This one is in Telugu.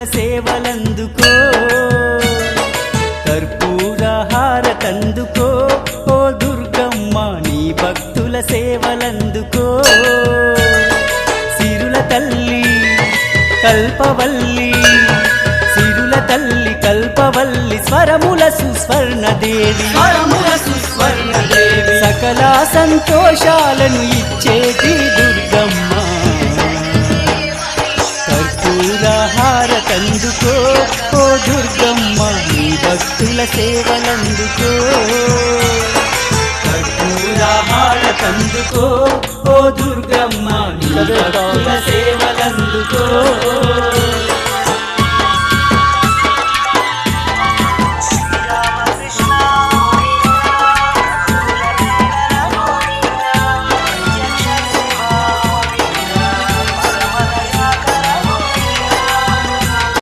సేవలందుకో కర్పూర హారతందుకో ఓ దుర్గమ్మ నీ భక్తుల సేవలందుకో. సిరుల తల్లి కల్పవల్లి సిరుల తల్లి కల్పవల్లి స్వరముల సుస్వర్ణ దేవి. సకల సంతోషాలను ఇచ్చేటి దుర్గమ్మ. కర్పూర హారతందుకో ఓ దుర్గమ్మ నీ భక్తుల సేవలందుకో. కర్పూర హారతందుకో ఓ దుర్గమ్మ నీ భక్తుల సేవలందుకో.